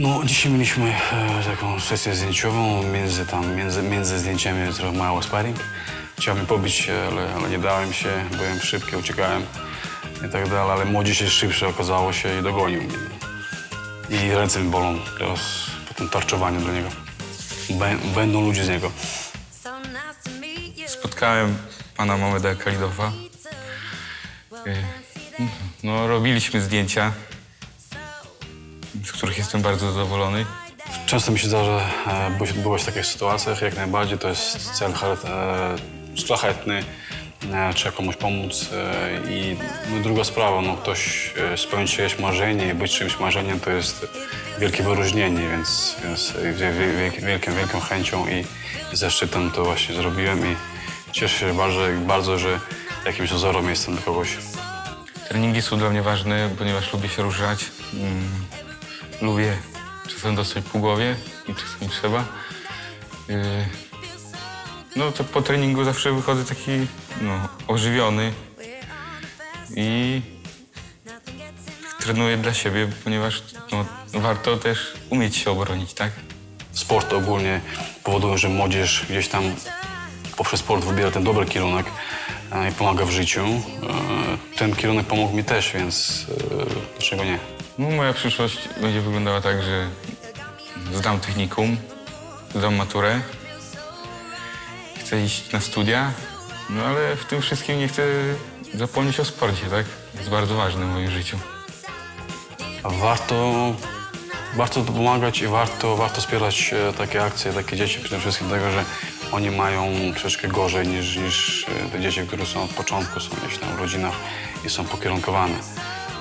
No, dzisiaj mieliśmy e, taką sesję zdjęciową, między, tam, między, między zdjęciami trochę mało sparring. Chciałem pobić się, ale, ale nie dałem się, byłem szybki, uciekałem i tak dalej, ale młodzież jest szybszy okazało się i dogonił mnie. I ręce mi bolą teraz po tym tarczowaniu do niego. Bę, będą ludzie z niego. Spotkałem pana Mameda Kalidowa. That. No, robiliśmy zdjęcia, z których jestem bardzo zadowolony. Często mi się zdarza e, byłeś- w takich sytuacjach, jak najbardziej to jest cel e, szlachetny, e, trzeba komuś pomóc e, i no, druga sprawa, no ktoś e, spełnić czyjeś marzenie i być czymś marzeniem to jest wielkie wyróżnienie, więc, więc wie- wie- wie- wielką, wielką chęcią i zaszczytem to właśnie zrobiłem i cieszę się bardzo, bardzo że jakimś wzorem jestem dla kogoś. Treningi są dla mnie ważne, ponieważ lubię się ruszać. Mm, lubię czasem dostać po głowie i czasem trzeba. Yy, no to po treningu zawsze wychodzę taki no, ożywiony i trenuję dla siebie, ponieważ no, warto też umieć się obronić, tak? Sport ogólnie powoduje, że młodzież gdzieś tam poprzez sport wybiera ten dobry kierunek e, i pomaga w życiu. E, Ten kierunek pomógł mi też, więc e, dlaczego nie? No, moja przyszłość będzie wyglądała tak, że zdam technikum, zdam maturę, chcę iść na studia, no ale w tym wszystkim nie chcę zapomnieć o sporcie, tak? Jest bardzo ważne w moim życiu. Warto, warto pomagać i warto, warto wspierać e, takie akcje, takie dzieci, przede wszystkim dlatego, że oni mają troszeczkę gorzej niż, niż e, te dzieci, które są od początku, są gdzieś tam w rodzinach i są pokierunkowane.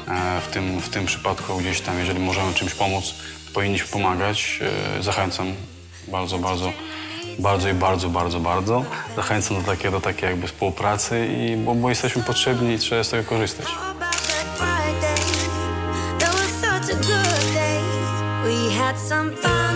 E, W tym, w tym przypadku gdzieś tam, jeżeli możemy czymś pomóc, powinniśmy pomagać. E, Zachęcam bardzo, bardzo, bardzo i bardzo, bardzo, bardzo. Zachęcam do takiej, do takiej jakby współpracy, i, bo, bo jesteśmy potrzebni i trzeba z tego korzystać. Had some fun,